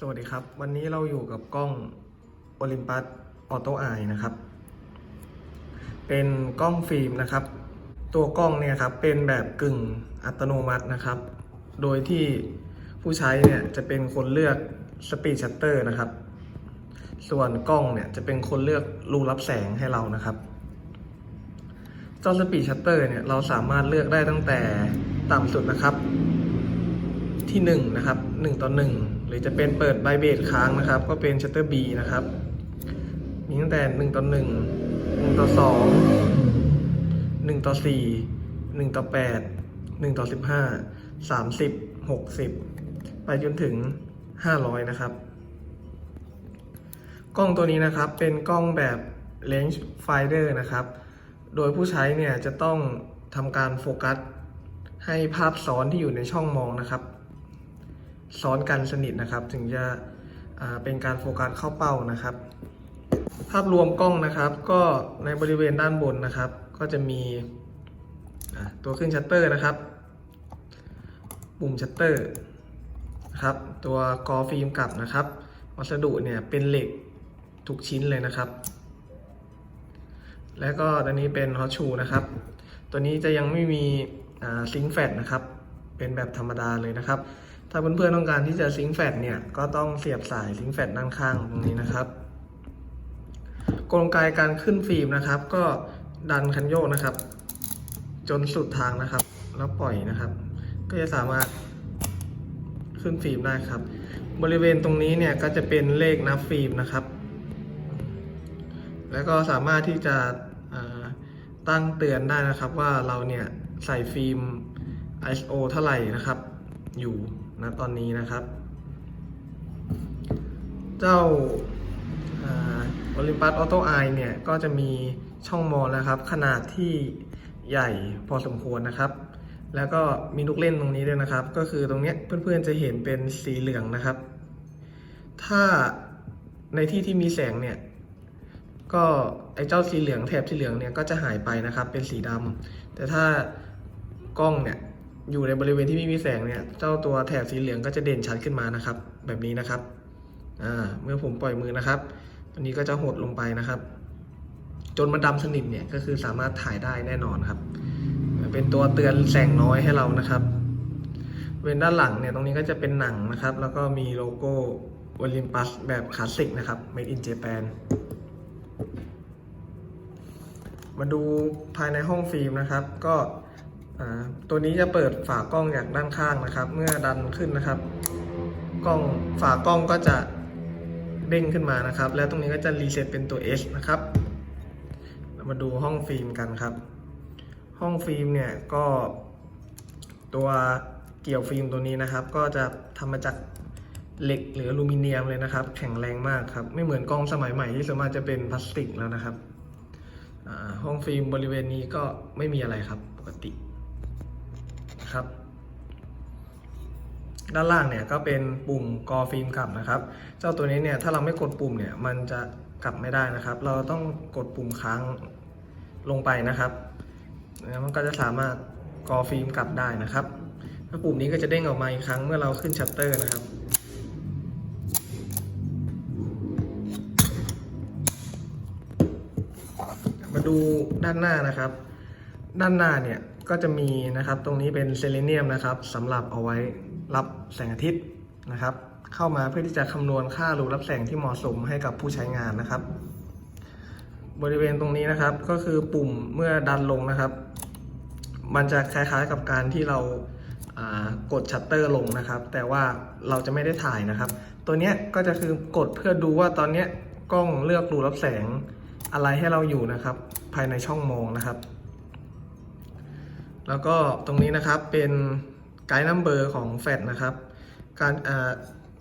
สวัสดีครับ วันนี้เราอยู่กับกล้อง Olympus Auto Eye นะครับ เป็นกล้องฟิล์มนะครับ ตัวกล้องเนี่ยครับเป็นแบบกึ่งอัตโนมัตินะครับ โดยที่ผู้ใช้เนี่ยจะเป็นคนเลือก Speed Shutter นะครับ ส่วนกล้องเนี่ยจะเป็นคนเลือกรูรับแสงให้เรานะครับเจ้า Speed Shutter เนี่ยเราสามารถเลือกได้ตั้งแต่ต่ำสุดนะครับ ที่1นะครับ1ต่อ1หรือจะเป็นเปิดไบเบดค้างนะครับ ก็เป็น Shutter B นะครับ มีตั้งแต่1ต่อ1 1ต่อ2 1ต่อ4 1ต่อ8 1ต่อ15 30 60 ไปจนถึง 500 นะครับ กล้องตัวนี้นะครับเป็นกล้องแบบ range finder นะครับ โดยผู้ใช้เนี่ยจะต้องทำการโฟกัสให้ภาพซ้อนที่อยู่ในช่องมองนะครับ ซ้อนกันสนิทนะครับ ถึงจะเป็นการโฟกัสเข้าเป้านะครับ ภาพรวมกล้องนะครับ ก็ในบริเวณด้านบนนะครับ ก็จะมีอ่าตัวขึ้นชัตเตอร์นะครับ ปุ่มชัตเตอร์นะครับ ตัวกอฟิล์มกลับนะครับ วัสดุเนี่ยเป็นเหล็กทุกชิ้นเลยนะครับ แล้วก็ตัวนี้เป็นฮอชูนะครับ ตัวนี้จะยังไม่มีซิงแฟตนะครับ เป็นแบบธรรมดาเลยนะครับ ถ้าเพื่อนๆต้องการที่จะซิงแฟตเนี่ยก็ต้องเสียบสายซิงแฟตด้านข้างตรงนี้นะครับ กลไกการขึ้นฟิล์มนะครับ ก็ดันคันโยกนะครับ จนสุดทางนะครับ แล้วปล่อยนะครับ ก็จะสามารถขึ้นฟิล์มได้ครับ บริเวณตรงนี้เนี่ยก็จะเป็นเลขนับฟิล์มนะครับ แล้วก็สามารถที่จะตั้งเตือนได้นะครับว่าเราเนี่ยใส่ฟิล์ม ISO เท่าไหร่นะครับ อยู่ ณตอนนี้นะครับ เจ้าโอลิมปัสออโต้ไอเนี่ย ก็จะมีช่องมองนะครับ ขนาดที่ใหญ่พอสมควรนะครับ แล้วก็มีลูกเล่นตรงนี้ด้วยนะครับ ก็คือตรงเนี้ยเพื่อนๆจะเห็นเป็นสีเหลืองนะครับ ถ้าในที่ที่มีแสงเนี่ย ก็ไอเจ้าสีเหลืองแถบสีเหลืองเนี่ยก็จะหายไปนะครับ เป็นสีดำแต่ถ้ากล้องเนี่ย อยู่ในบริเวณที่ไม่มีแสงเนี่ยเจ้าตัวแถบสีเหลืองก็จะเด่นชัดขึ้นมานะครับ แบบนี้นะครับอ่าเมื่อผมปล่อยมือนะครับตัวนี้ก็จะหดลงไปนะครับ จนมันดำสนิทเนี่ยก็คือสามารถถ่ายได้แน่นอนครับ เป็นตัวเตือนแสงน้อยให้เรานะครับเว้นด้านหลังเนี่ยตรงนี้ก็จะเป็นหนังนะครับ แล้วก็มีโลโก้ Olympus แบบคลาสสิกนะครับ Made in Japan มาดูภายในห้องฟิล์มนะครับ ก็ ตัวนี้จะเปิดฝากล้องจากด้านข้างนะครับ เมื่อดันขึ้นนะครับ กล้องฝากล้องก็จะเด้งขึ้นมานะครับ แล้วตรงนี้ก็จะรีเซ็ตเป็นตัว S นะครับเรามาดูห้องฟิล์มกันครับ ห้องฟิล์มเนี่ยก็ตัวเกี่ยวฟิล์มตัวนี้นะครับ ก็จะทำมาจากเหล็กหรืออลูมิเนียมเลยนะครับ แข็งแรงมากครับ ไม่เหมือนกล้องสมัยใหม่ที่สามารถจะเป็นพลาสติกแล้วนะครับห้องฟิล์มบริเวณนี้ก็ไม่มีอะไรครับปกติ นะครับ ด้านล่างเนี่ยก็เป็นปุ่มกอฟิล์มกลับนะครับ เจ้าตัวนี้เนี่ยถ้าเราไม่กดปุ่มเนี่ยมันจะกลับไม่ได้นะครับ เราต้องกดปุ่มค้างลงไปนะครับมันก็จะสามารถกอฟิล์มกลับได้นะครับถ้าปุ่มนี้ก็จะเด้งออกมาอีกครั้งเมื่อเราขึ้นชัตเตอร์นะครับมาดูด้านหน้านะครับ ด้านหน้าเนี่ย ก็จะมีนะครับตรงนี้เป็นเซเลเนียมนะครับสำหรับเอาไว้รับแสงอาทิตย์นะครับ เข้ามาเพื่อที่จะคำนวณค่ารูรับแสงที่เหมาะสมให้กับผู้ใช้งานนะครับ บริเวณตรงนี้นะครับก็คือปุ่มเมื่อดันลงนะครับ มันจะคล้ายๆกับการที่เราากดชัตเตอร์ลงนะครับ แต่ว่าเราจะไม่ได้ถ่ายนะครับ ตัวนี้ก็จะคือกดเพื่อดูว่าตอนนี้กล้องเลือกรูรับแสงอะไรให้เราอยู่นะครับ ภายในช่องมองนะครับ แล้วก็ตรงนี้นะครับเป็นไกด์นัมเบอร์ของแฟดนะครับ การ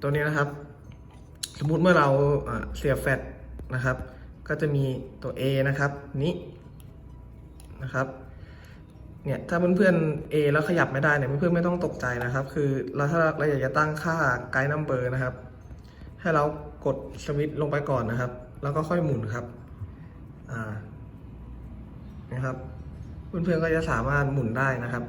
ตัวนี้นะครับ สมมุติเมื่อเราอ่าเสียบแฟดนะครับ ก็จะมีตัว A นะครับนี้นะครับเนี่ยถ้าเพื่อนๆ A แล้วขยับไม่ได้เนี่ยเพื่อนๆไม่ต้องตกใจนะครับ คือเราถ้าเราอยากจะตั้งค่าไกด์นัมเบอร์นะครับ ให้เรากดสวิตช์ลงไปก่อนนะครับ แล้วก็ค่อยหมุนครับอ่านะครับ เพื่อนๆก็จะสามารถหมุนได้นะครับ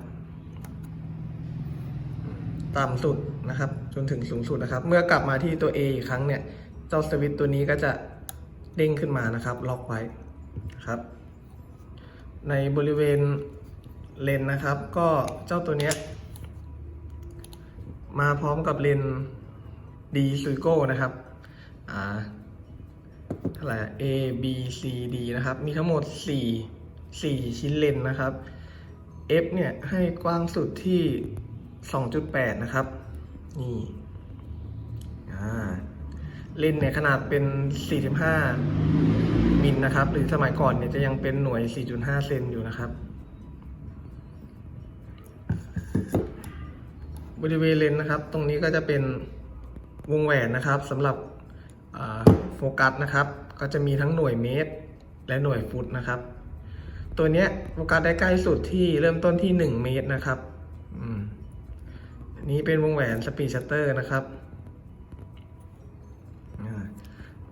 ต่ำสุดนะครับ จนถึงสูงสุดนะครับ เมื่อกลับมาที่ตัว A อีกครั้งเนี่ย เจ้าสวิตตัวนี้ก็จะเด้งขึ้นมานะครับ ล็อกไว้ครับ ในบริเวณเลนนะครับ ก็เจ้าตัวเนี้ยมาพร้อมกับเลนดีซูโก้นะครับ อ่าเท่าไหร่ A B C D นะครับ มีทั้งหมด 4 4 ชิ้นเลนนะครับ F เนี่ยให้กว้างสุดที่ 2.8 นะครับ นี่อ่าเลนเนี่ยขนาดเป็น 45 มิลนะครับ หรือสมัยก่อนเนี่ยจะยังเป็นหน่วย 4.5 เซนอยู่นะครับ บริเวณเลนนะครับ ตรงนี้ก็จะเป็นวงแหวนนะครับสำหรับโฟกัสนะครับ ก็จะมีทั้งหน่วยเมตร และหน่วยฟุตนะครับ ตัวเนี้ยโฟกัสได้ใกล้สุดที่เริ่มต้นที่ 1 เมตรนะครับอืมอันนี้เป็นวงแหวนสปีดชัตเตอร์นะครับ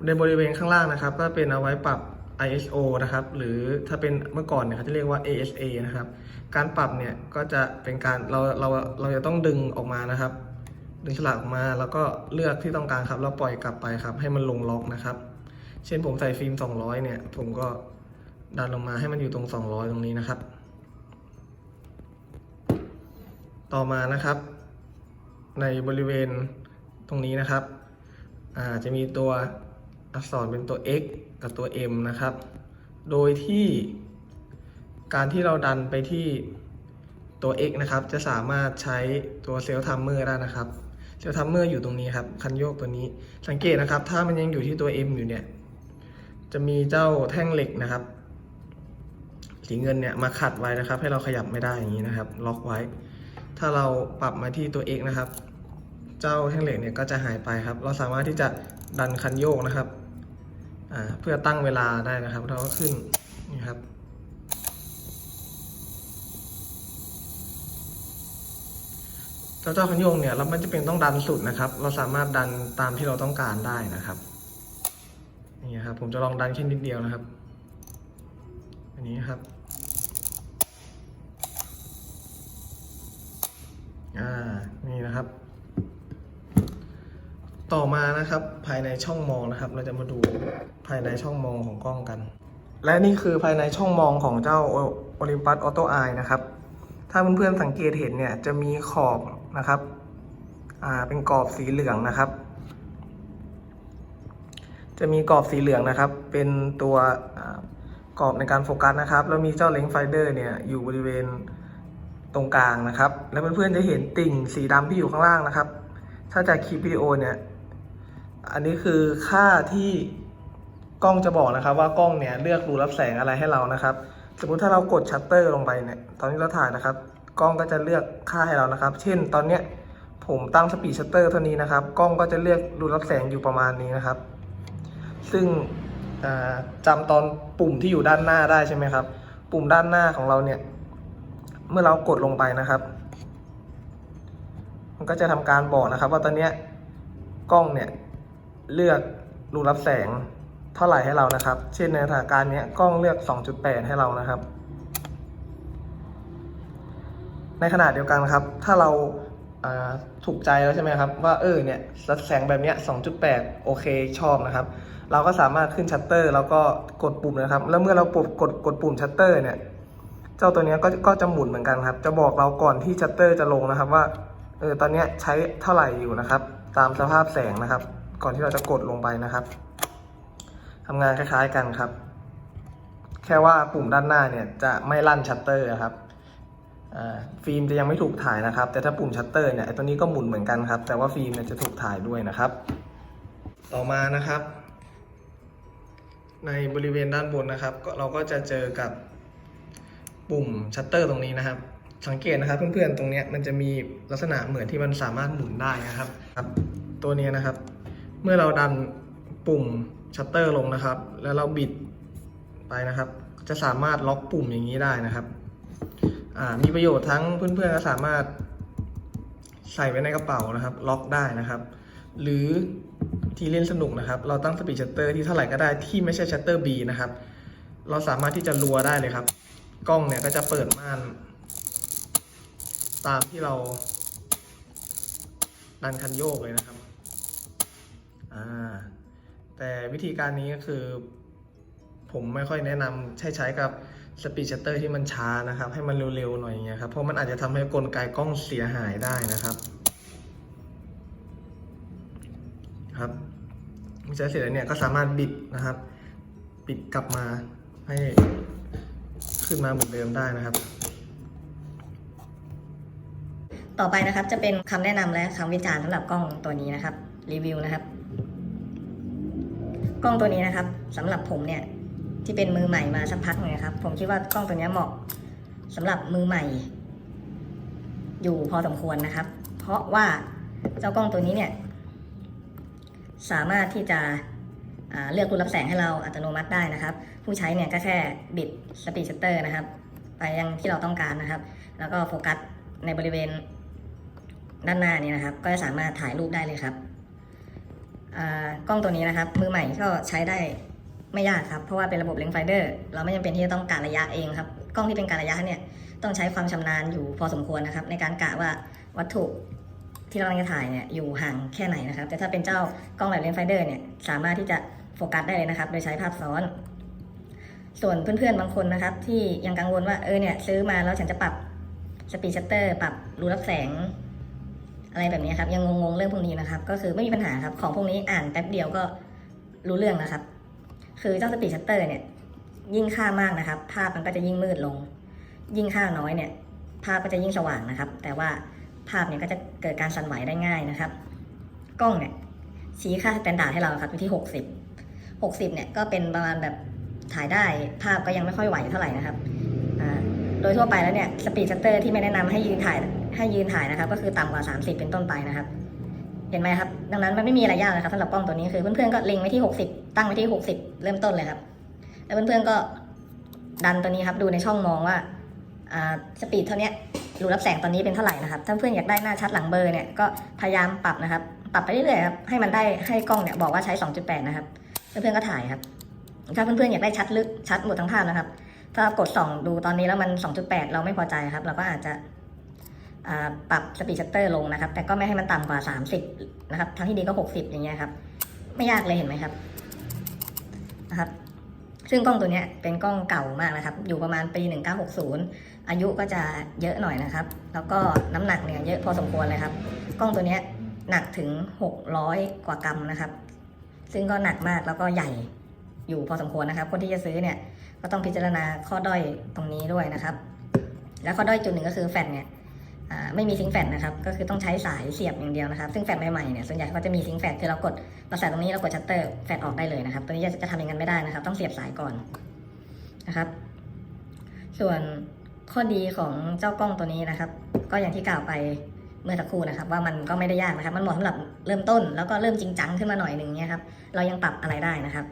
ในบริเวณข้างล่างนะครับ ก็เป็นเอาไว้ปรับ ISO นะครับ หรือถ้าเป็นเมื่อก่อนเนี่ยเขาจะเรียกว่า ASA นะครับ การปรับเนี่ยก็จะเป็นการเราเราเราจะต้องดึงออกมานะครับ ดึงฉลากออกมาแล้วก็เลือกที่ต้องการครับแล้วปล่อยกลับไปครับ ให้มันลงล็อกนะครับ เช่นผมใส่ฟิล์ม 200 เนี่ย ผมก็ ดันลงมาให้มันอยู่ตรง 200 ตรงนี้นะครับ ต่อมานะครับ ในบริเวณตรงนี้นะครับจะมีตัวอักษรเป็นตัว x กับตัว m นะครับ โดยที่การที่เราดันไปที่ตัว x นะครับ จะสามารถใช้ตัวเซลล์ทัมเมอร์ได้นะครับเซลล์ทัมเมอร์อยู่ตรงนี้ครับ คันโยกตัวนี้ สังเกตนะครับ ถ้ามันยังอยู่ที่ตัว m อยู่เนี่ย จะมีเจ้าแท่งเหล็กนะครับ สีเงินเนี่ยมาขัดไว้นะครับ ให้เราขยับไม่ได้อย่างนี้นะครับ ล็อกไว้ ถ้าเราปรับมาที่ตัว x นะครับ เจ้าแท่งเหล็กเนี่ยก็จะหายไปครับ เราสามารถที่จะดันคันโยกนะครับเพื่อตั้งเวลาได้นะครับ เราก็ขึ้นนี่ครับเจ้าเจ้าคันโยกเนี่ยเราไม่จำเป็นต้องดันสุดนะครับ เราสามารถดันตามที่เราต้องการได้นะครับนี่ครับ ผมจะลองดันแค่นิดเดียวนะครับ อันนี้ครับ อ่านี่นะครับ ต่อมานะครับภายในช่องมองนะครับ เราจะมาดูภายในช่องมองของกล้องกัน และนี่คือภายในช่องมองของเจ้า Olympus Auto Eye นะครับ ถ้าเพื่อนๆสังเกตเห็นเนี่ยจะมีขอบนะครับอ่าเป็นกรอบสีเหลืองนะครับ จะมีกรอบสีเหลืองนะครับ เป็นตัวกรอบในการโฟกัสนะครับ แล้วมีเจ้าเลนส์ไฟเดอร์เนี่ยอยู่บริเวณ ตรงกลางนะครับ แล้วเพื่อนๆจะเห็นติ่งสีดำที่อยู่ข้างล่างนะครับ ถ้าจากคลิปวิดีโอเนี่ย อันนี้คือค่าที่กล้องจะบอกนะครับว่ากล้องเนี่ยเลือกรูรับแสงอะไรให้เรานะครับ สมมุติถ้าเรากดชัตเตอร์ลงไปเนี่ย ตอนนี้เราถ่ายนะครับ กล้องก็จะเลือกค่าให้เรานะครับ เช่น ตอนเนี้ยผมตั้งสปีดชัตเตอร์เท่านี้นะครับ กล้องก็จะเลือกรูรับแสงอยู่ประมาณนี้นะครับ ซึ่งอ่าจำตอนปุ่มที่อยู่ด้านหน้าได้ใช่ไหมครับ ปุ่มด้านหน้าของเราเนี่ย เมื่อเรากดลงไปนะครับ มันก็จะทำการบอกนะครับ ว่าตอนนี้กล้องเนี่ยเลือกรูรับแสงเท่าไหร่ให้เรานะครับ เช่นในสถานการณ์นี้กล้องเลือก 2.8 ให้เรานะครับ ในขณะเดียวกันครับ ถ้าเราอ่าถูกใจแล้วใช่ไหมครับ ว่าเออเนี่ยรับแสงแบบนี้ 2.8 โอเคชอบนะครับ เราก็สามารถขึ้นชัตเตอร์ แล้วก็กดปุ่มนะครับ แล้วเมื่อเราปดกดกดปุ่มชัตเตอร์เนี่ย เจ้าตัวนี้ก็ก็จะหมุนเหมือนกันครับ จะบอกเราก่อนที่ชัตเตอร์จะลงนะครับว่าเออตอนนี้ใช้เท่าไหร่อยู่นะครับ ตามสภาพแสงนะครับ ก่อนที่เราจะกดลงไปนะครับทำงานคล้ายๆกันครับ แค่ว่าปุ่มด้านหน้าเนี่ยจะไม่ลั่นชัตเตอร์ครับอ่าฟิล์มจะยังไม่ถูกถ่ายนะครับ แต่ถ้าปุ่มชัตเตอร์เนี่ยตัวนี้ก็หมุนเหมือนกันครับ แต่ว่าฟิล์มเนี่ยจะถูกถ่ายด้วยนะครับ ต่อมานะครับ ในบริเวณด้านบนนะครับ เราก็จะเจอกับ ปุ่มชัตเตอร์ตรงนี้นะครับ สังเกตนะครับเพื่อนๆตรงนี้มันจะมีลักษณะเหมือนที่มันสามารถหมุนได้นะครับครับตัวนี้นะครับ เมื่อเราดันปุ่มชัตเตอร์ลงนะครับ แล้วเราบิดไปนะครับ จะสามารถล็อกปุ่มอย่างนี้ได้นะครับมีประโยชน์ทั้งเพื่อนๆก็สามารถใส่ไว้ในกระเป๋านะครับ ล็อกได้นะครับ หรือที่เล่นสนุกนะครับ เราตั้งสปีดชัตเตอร์ที่เท่าไหร่ก็ได้ที่ไม่ใช่ชัตเตอร์ B นะครับ เราสามารถที่จะรัวได้เลยครับ กล้องเนี่ยก็จะเปิดม่าน ตามที่เราดันคันโยกเลยนะครับอ่าแต่วิธีการนี้ก็คือ ผมไม่ค่อยแนะนำใช้ใช้กับสปีดชัตเตอร์ที่มันช้านะครับ ให้มันเร็วๆหน่อยอย่างเงี้ยครับเพราะมันอาจจะทำให้กลไกกล้องเสียหายได้นะครับครับมิใช้เสร็จแล้วเนี่ยก็สามารถบิดนะครับปิดกลับมาให้ ขึ้นมาเหมือนเดิมได้นะครับ ต่อไปนะครับจะเป็นคำแนะนำและคำวิจารณ์สำหรับกล้องตัวนี้นะครับรีวิวนะครับ กล้องตัวนี้นะครับสำหรับผมเนี่ยที่เป็นมือใหม่มาสักพักหนึงนะครับ ผมคิดว่ากล้องตัวนี้เหมาะสำหรับมือใหม่ อยู่พอสมควรนะครับ เพราะว่าเจ้ากล้องตัวนี้เนี่ย สามารถที่จะ เลือกรูรับแสงให้เราอัตโนมัติได้นะครับ ผู้ใช้เนี่ยก็แค่บิดสปีดชัตเตอร์นะครับ ไปยังที่เราต้องการนะครับ แล้วก็โฟกัสในบริเวณด้านหน้านี้นะครับ ก็จะสามารถถ่ายรูปได้เลยครับกล้องตัวนี้นะครับ มือใหม่ก็ใช้ได้ไม่ยากครับ เพราะว่าเป็นระบบเลนส์ไฟเดอร์เราไม่จำเป็นที่จะต้องการระยะเองครับ กล้องที่เป็นการระยะเนี่ยต้องใช้ความชำนาญอยู่พอสมควรนะครับ ในการกะว่าวัตถุที่เรากำลังจะถ่ายเนี่ยอยู่ห่างแค่ไหนนะครับ แต่ถ้าเป็นเจ้ากล้องแบบเลนส์ไฟเดอร์เนี่ยสามารถที่จะ โฟกัสได้เลยนะครับ โดยใช้ภาพซ้อน ส่วนเพื่อนๆบางคนนะครับ ที่ยังกังวลว่าเออเนี่ยซื้อมาแล้วฉันจะปรับสปีดชัตเตอร์ปรับรูรับแสง อะไรแบบนี้ครับ ยังงงๆเรื่องพวกนี้นะครับ ก็คือไม่มีปัญหาครับของพวกนี้อ่านแป๊บเดียวก็รู้เรื่องนะครับ คือเจ้าสปีดชัตเตอร์เนี่ย ยิ่งค่ามากนะครับ ภาพมันก็จะยิ่งมืดลง ยิ่งค่าน้อยเนี่ย ภาพก็จะยิ่งสว่างนะครับ แต่ว่าภาพเนี่ยก็จะเกิดการสั่นไหวได้ง่ายนะครับ กล้องเนี่ยชี้ค่าสแตนดาร์ดให้เราครับอยู่ที่ 60 60 เนี่ยก็เป็นประมาณแบบถ่ายได้ภาพก็ยังไม่ค่อยไหวเท่าไหร่นะครับโดยทั่วไปแล้วเนี่ยสปีดชัตเตอร์ที่ไม่แนะนำให้ยืนถ่ายให้ยืนถ่ายนะครับ ก็คือต่ำกว่า 30 เป็นต้นไปนะครับ เห็นไหมครับ ดังนั้นมันไม่มีอะไรยากนะครับสำหรับกล้องตัวนี้คือเพื่อนๆก็เล็งไว้ที่ 60 ตั้งไว้ที่ 60 เริ่มต้นเลยครับ แล้วเพื่อนๆก็ดันตัวนี้ครับดูในช่องมองว่าอ่าสปีดเท่านี้รูรับแสงตอนนี้เป็นเท่าไหร่นะครับ ถ้าเพื่อนอยากได้หน้าชัดหลังเบอร์เนี่ยก็พยายามปรับนะครับ ปรับไปเรื่อยๆครับให้มันได้ให้กล้องเนี่ยบอกว่าใช้ 2.8 นะครับ เพื่อนๆก็ถ่ายครับ ถ้าเพื่อนๆอยากได้ชัดลึกชัดหมดทั้งภาพนะครับ ถ้ากดส่องดูตอนนี้แล้วมัน 2.8 เราไม่พอใจครับ เราก็อาจจะปรับสปีดชัตเตอร์ลงนะครับ แต่ก็ไม่ให้มันต่ำกว่า 30 นะครับทางที่ดีก็ 60 อย่างเงี้ยครับ ไม่ยากเลยเห็นไหมครับนะครับ ซึ่งกล้องตัวเนี้ยเป็นกล้องเก่ามากนะครับ อยู่ประมาณปี 1960 อายุก็จะเยอะหน่อยนะครับ แล้วก็น้ำหนักเนี่ยเยอะพอสมควรเลยครับ กล้องตัวเนี้ยหนักถึง 600 กว่ากรัมนะครับ ซึ่งก็หนักมากแล้วก็ใหญ่อยู่พอสมควรนะครับ คนที่จะซื้อเนี่ยก็ต้องพิจารณาข้อด้อยตรงนี้ด้วยนะครับ แล้วข้อด้อยจุดหนึ่งก็คือแฟลชเนี่ยไม่มีซิงค์แฟลชนะครับ ก็คือต้องใช้สายเสียบอย่างเดียวนะครับ ซึ่งแฟลชใหม่ๆเนี่ยส่วนใหญ่ก็จะมีซิงค์แฟลชคือเรากดเราใส่ตรงนี้เรากดชัตเตอร์แฟลชออกได้เลยนะครับ ตัวนี้จะจะทำอย่างนั้นไม่ได้นะครับ ต้องเสียบสายก่อนนะครับ ส่วนข้อดีของเจ้ากล้องตัวนี้นะครับ ก็อย่างที่กล่าวไป เมื่อสักครู่นะครับว่ามันก็ไม่ได้ยากนะครับ มันเหมาะสำหรับเริ่มต้นแล้วก็เริ่มจริงจังขึ้นมาหน่อยหนึ่งเนี่ยครับเรายังปรับอะไรได้นะครับ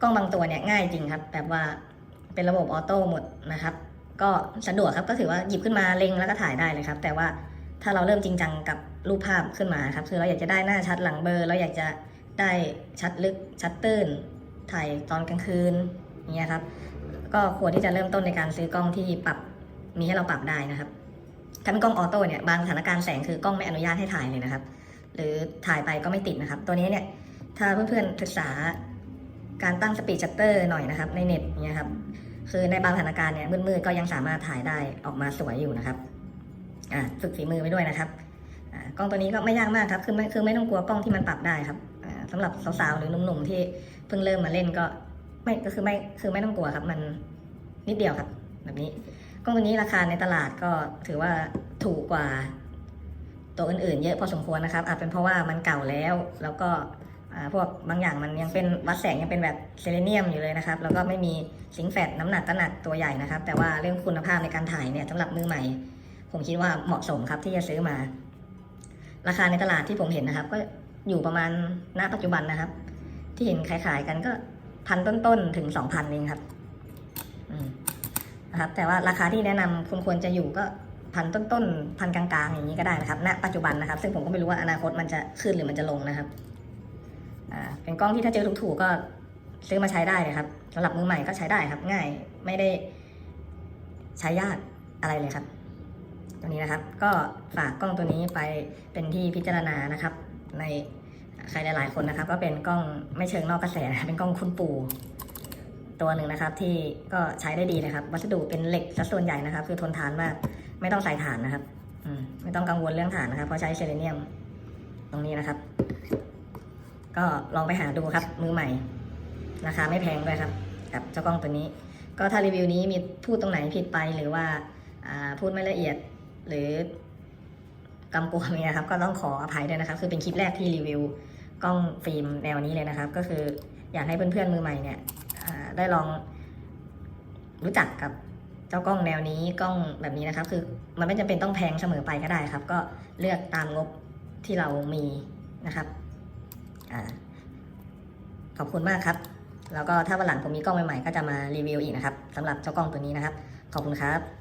กล้องบางตัวเนี่ยง่ายจริงครับแบบว่าเป็นระบบออโต้หมดนะครับ ก็สะดวกครับก็ถือว่าหยิบขึ้นมาเล็งแล้วก็ถ่ายได้เลยครับแต่ว่าถ้าเราเริ่มจริงจังกับรูปภาพขึ้นมาครับคือเราอยากจะได้หน้าชัดหลังเบลอร์ เราอยากจะได้ชัดลึกชัดตื้น ถ่ายตอนกลางคืนเงี้ยครับก็ควรที่จะเริ่มต้นในการซื้อกล้องที่ปรับมีให้เราปรับได้นะครับ ถ้าเป็นกล้องออโต้เนี่ยบางสถานการณ์แสงคือกล้องไม่อนุญาตให้ถ่ายเลยนะครับ หรือถ่ายไปก็ไม่ติดนะครับ ตัวนี้เนี่ยถ้าเพื่อนๆศึกษาการตั้งสปีดชัตเตอร์หน่อยนะครับ ในเน็ตเนี่ยครับคือในบางสถานการณ์เนี่ยมืดๆก็ยังสามารถถ่ายได้ออกมาสวยอยู่นะครับอ่าฝึกฝีมือไปด้วยนะครับอ่ากล้องตัวนี้ก็ไม่ยากมากครับคือไม่คือไม่ต้องกลัวกล้องที่มันปรับได้ครับอ่าสำหรับสาวๆหรือหนุ่มๆที่เพิ่งเริ่มมาเล่นก็ไม่ก็คือไม่คือไม่ต้องกลัวครับ มันนิดเดียวครับ แบบนี้ กล้องตัวนี้ราคาในตลาดก็ถือว่าถูกกว่าตัวอื่นๆ เยอะพอสมควรนะครับอาจเป็นเพราะว่ามันเก่าแล้ว แล้วก็พวกบางอย่างมันยังเป็นวัดแสงยังเป็นแบบเซเลเนียมอยู่เลยนะครับ แล้วก็ไม่มีซิงแฟตน้ำหนักก็หนักตัวใหญ่นะครับ แต่ว่าเรื่องคุณภาพในการถ่ายเนี่ยสำหรับมือใหม่ ผมคิดว่าเหมาะสมครับที่จะซื้อมา ราคาในตลาดที่ผมเห็นนะครับ ก็อยู่ประมาณณปัจจุบันนะครับ ที่เห็นขายๆกันก็พันต้นๆถึงสองพันเองครับ อืม นะครับแต่ว่าราคาที่แนะนำคุณควรจะอยู่ก็พันต้นๆพันกลางๆอย่างนี้ก็ได้นะครับณปัจจุบันนะครับ ซึ่งผมก็ไม่รู้ว่าอนาคตมันจะขึ้นหรือมันจะลงนะครับอ่าเป็นกล้องที่ถ้าเจอถูกๆก็ซื้อมาใช้ได้เลยครับสำหรับมือใหม่ก็ใช้ได้ครับ ง่ายไม่ได้ใช้ยากอะไรเลยครับ ตัวนี้นะครับ ก็ฝากกล้องตัวนี้ไปเป็นที่พิจารณานะครับ ในใครหลายๆคนนะครับ ก็เป็นกล้องไม่เชิงนอกกระแสเป็นกล้องคุณปู่ ตัวหนึ่งนะครับ ที่ก็ใช้ได้ดีนะครับ วัสดุเป็นเหล็กซะส่วนใหญ่นะครับ คือทนทานมาก ไม่ต้องใส่ถ่านนะครับไม่ต้องกังวลเรื่องถ่านนะครับ เพราะใช้เซเลเนียมตรงนี้นะครับ ก็ลองไปหาดูครับ มือใหม่ ราคาไม่แพงด้วยครับ กับเจ้ากล้องตัวนี้ ก็ถ้ารีวิวนี้มีพูดตรงไหนผิดไปหรือว่าพูดไม่ละเอียดหรือกำกวมเนี่ยครับก็ต้องขออภัยด้วยนะครับ คือเป็นคลิปแรกที่รีวิวกล้องฟิล์มแนวนี้เลยนะครับ ก็คืออยากให้เพื่อนๆมือใหม่เนี่ย ได้ลองรู้จักกับเจ้ากล้องแนวนี้กล้องแบบนี้นะครับ คือมันไม่จำเป็นต้องแพงเสมอไปก็ได้ครับ ก็เลือกตามงบที่เรามีนะครับอขอบคุณมากครับ แล้วก็ถ้าวันหลังผมมีกล้องใหม่ๆก็จะมารีวิวอีกนะครับสำหรับเจ้ากล้องตัวนี้นะครับ ขอบคุณครับ